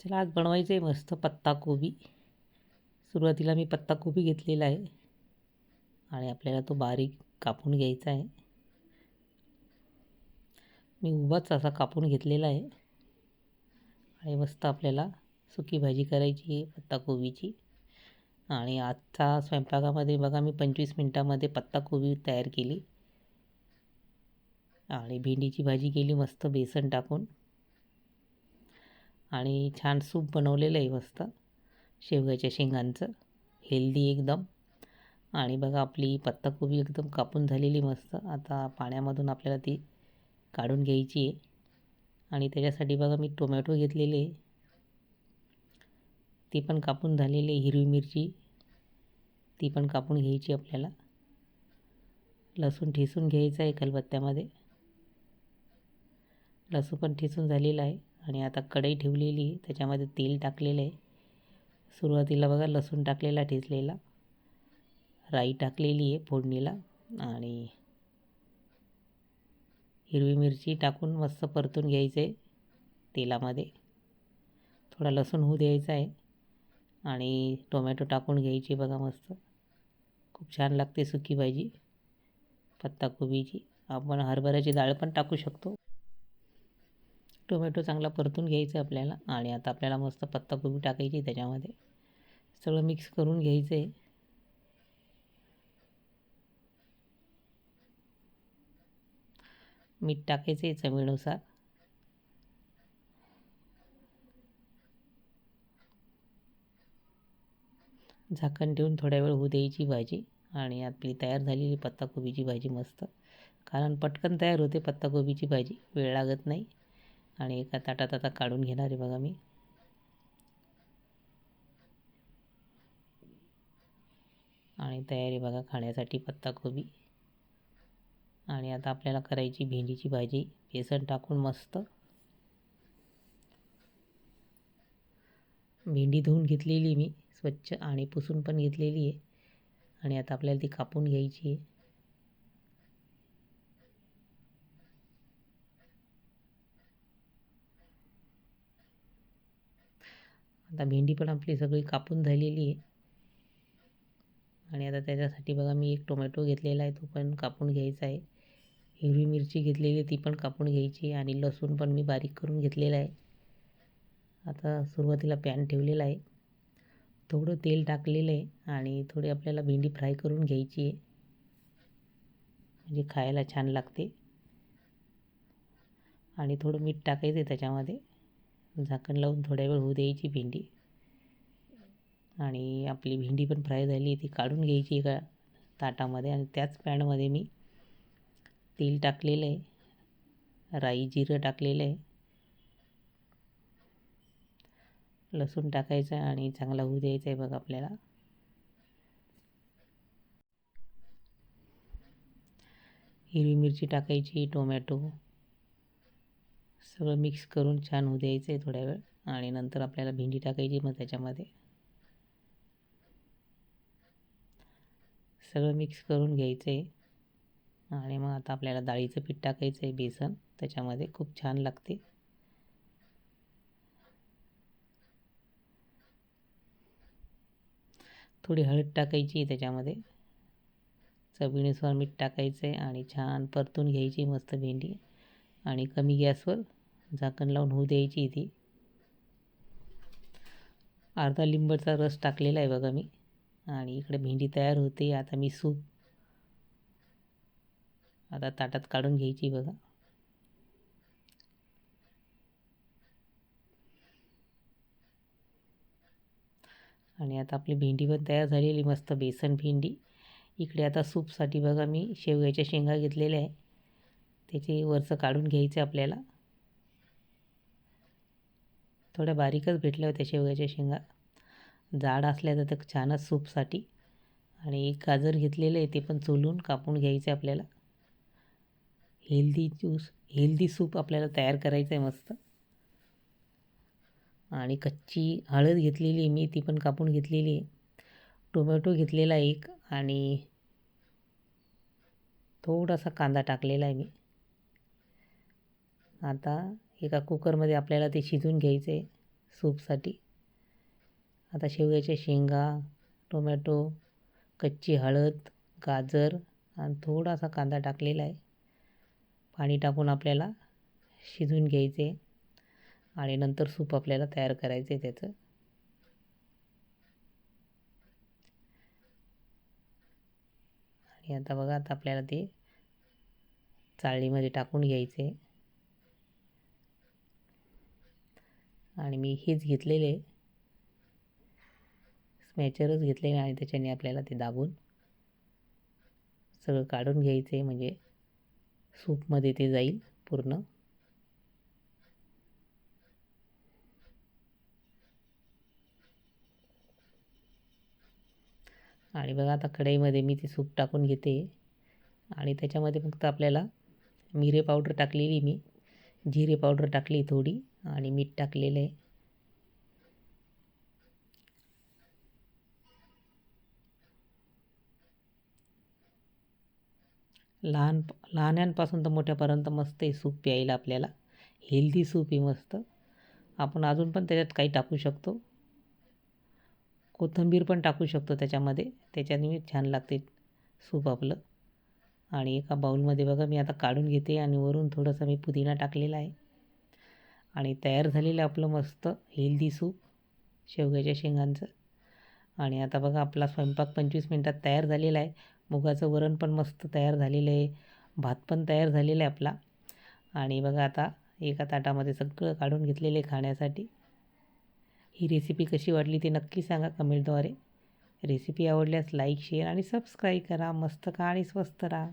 चला आज बनवायचं आहे मस्त पत्ताकोबी सुरुवातीला मी पत्ताकोबी घेतलेला आहे आणि आपल्याला तो बारीक कापून घ्यायचा आहे. मी उभाच असा कापून घेतलेला आहे. आणि मस्त आपल्याला सुकी भाजी करायची आहे पत्ताकोबीची आणि आजचा स्वयंपाकामध्ये बघा मी पंचवीस मिनटामध्ये पत्ताकोबी तयार केली. आणि भेंडीची भाजी केली मस्त बेसन टाकून. आणि छान सूप बनवलेलं आहे मस्त. शेवग्याच्या शेंगांचं. हेल्दी एकदम. आणि बघा आपली पत्ताकोबी एकदम कापून झालेली मस्त. आता पाण्यामधून आपल्याला ती काढून घ्यायची आहे. आणि त्याच्यासाठी बघा मी टोमॅटो घेतलेले ती पण कापून झालेली हिरवी मिरची. ती पण कापून घ्यायची आपल्याला. लसूण ठेसून घ्यायचं आहे कलबत्त्यामध्ये लसूण पण ठेसून झालेला आहे. आणि आता कढई ठेवलेली त्याच्यामध्ये तेल टाकलेलं आहे. सुरुवातीला बघा लसूण टाकलेला ठेचलेला. राई टाकलेली आहे फोडणीला आणि हिरवी मिरची टाकून मस्त परतून घ्यायचं आहे तेलामध्ये. थोडा लसूण होऊ द्यायचा आहे आणि टोमॅटो टाकून घ्यायची बघा मस्त. खूप छान लागते सुकी भाजी पत्ताकोबीची. आपण हरभऱ्याची डाळ पण टाकू शकतो. टोमॅटो चांगला परतून घ्यायचं आपल्याला आणि आता आपल्याला मस्त पत्ताकोबी टाकायची त्याच्यामध्ये. सगळं मिक्स करून घ्यायचं आहे. मीठ टाकायचं आहे चवीनुसार. झाकण ठेवून थोड्या वेळ होऊ द्यायची भाजी आणि आपली तयार झालेली पत्ताकोबीची भाजी मस्त. कारण पटकन तयार होते पत्ताकोबीची भाजी वेळ लागत नाही. आणि एका ताटात आता काढून घेणार आहे बघा मी. आणि तयारी बघा खाण्यासाठी पत्ताकोबी. आणि आता आपल्याला करायची भेंडीची भाजी. बेसन टाकून मस्त. भेंडी धुवून घेतलेली मी स्वच्छ आणि पुसून पण घेतलेली आहे. आणि आता आपल्याला ती कापून घ्यायची आहे. आता भेंडी पण आपली सगळी कापून झालेली आहे. आणि आता त्याच्यासाठी बघा मी एक टोमॅटो घेतलेला आहे तो पण कापून घ्यायचा आहे. हिरवी मिरची घेतलेली ती पण कापून घ्यायची आणि लसूण पण मी बारीक करून घेतलेला आहे. आता सुरुवातीला पॅन ठेवलेला आहे. थोडं तेल टाकलेलं आहे आणि थोडी आपल्याला भेंडी फ्राय करून घ्यायची आहे. म्हणजे खायला छान लागते. आणि थोडं मीठ टाकायचं आहे त्याच्यामध्ये. झाकण लावून थोड्या वेळ होऊ द्यायची भेंडी. आणि आपली भेंडी पण फ्राय झाली ती काढून घ्यायची एका ताटामध्ये. आणि त्याच पॅनमध्ये मी तेल टाकलेलं आहे. राई जिरं टाकलेलं आहे. लसूण टाकायचं आहे आणि चांगला होऊ द्यायचा आहे बघ आपल्याला. हिरवी मिरची टाकायची टोमॅटो. सगळं मिक्स करून छान होऊ द्यायचं आहे थोड्या वेळ आणि नंतर आपल्याला भेंडी टाकायची मग त्याच्यामध्ये. सगळं मिक्स करून घ्यायचं आहे आणि मग आता आपल्याला डाळीचं पीठ टाकायचं आहे बेसन. त्याच्यामध्ये खूप छान लागते. थोडी हळद टाकायची त्याच्यामध्ये. चवीनुसार मीठ टाकायचं आहे आणि छान परतून घ्यायची मस्त भेंडी. आणि कमी गॅसवर झाकण लावून होऊ द्यायची ती. अर्धा लिंबाचा रस टाकलेला आहे बघा मी. आणि इकडे भेंडी तयार होते. आता मी सूप आता ताटात काढून घ्यायची बघा. आणि आता आपली भेंडी पण तयार झालेली मस्त बेसन भेंडी. इकडे आता सूपसाठी बघा मी शेवग्याच्या शेंगा घेतलेल्या आहे. त्याचे वरचं काढून घ्यायचं आपल्याला. थोड्या बारीकच भेटल्या होत्या शेवग्याच्या शेंगा. जाड असल्या तर छानच सूपसाठी. आणि एक गाजर घेतलेलं आहे ते पण चोलून कापून घ्यायचं आहे आपल्याला. हेल्दी ज्यूस हेल्दी सूप आपल्याला तयार करायचं आहे मस्त. आणि कच्ची हळद घेतलेली मी ती पण कापून घेतलेली आहे. टोमॅटो घेतलेला एक आणि थोडासा कांदा टाकलेला आहे मी. आता एका कुकरमध्ये आपल्याला ते शिजून घ्यायचं आहे सूपसाठी. आता शेवग्याच्या शेंगा टोमॅटो कच्ची हळद गाजर आणि थोडासा कांदा टाकलेला आहे. पाणी टाकून आपल्याला शिजून घ्यायचे आणि नंतर सूप आपल्याला तयार करायचे त्याचं. आणि आता बघा आता आपल्याला ते चाळणीमध्ये टाकून घ्यायचे. आणि मी हेच घेतलेले स्मॅचरच घेतलेले आणि त्याच्याने आपल्याला ते दाबून सगळं काढून घ्यायचे म्हणजे सूपमध्ये ते जाईल पूर्ण. आणि बघा आता कढईमध्ये मी ते सूप टाकून घेते. आणि त्याच्यामध्ये फक्त आपल्याला मिरे पावडर टाकलेली मी. जिरे पावडर टाकली थोडी आणि मीठ टाकलेलं आहे. लहान लहान्यांपासून तर मोठ्यापर्यंत मस्त आहे सूप प्यायला आपल्याला. हेल्दी सूप आहे मस्त. आपण अजून पण त्याच्यात काही टाकू शकतो. कोथिंबीर पण टाकू शकतो त्याच्यामध्ये. त्याच्याने छान लागते सूप आपलं. आणि एका बाऊलमध्ये बघा मी आता काढून घेते आणि वरून थोडंसं मी पुदिना टाकलेला आहे. आणि तयार झालेलं आपलं मस्त हेल्दी सूप शेवग्याच्या शेंगांचं. आणि आता बघा आपला स्वयंपाक पंचवीस मिनटात तयार झालेला आहे. मुगाचं वरण पण मस्त तयार झालेलं आहे. भात पण तयार झालेला आहे आपला. आणि बघा आता एका ताटामध्ये सगळं काढून घेतलेलं आहे खाण्यासाठी. ही रेसिपी कशी वाटली ते नक्की सांगा कमेंटद्वारे रेसिपी आवडल्यास लाईक शेअर आणि सबस्क्राईब करा. मस्त खा आणि स्वस्त राहा.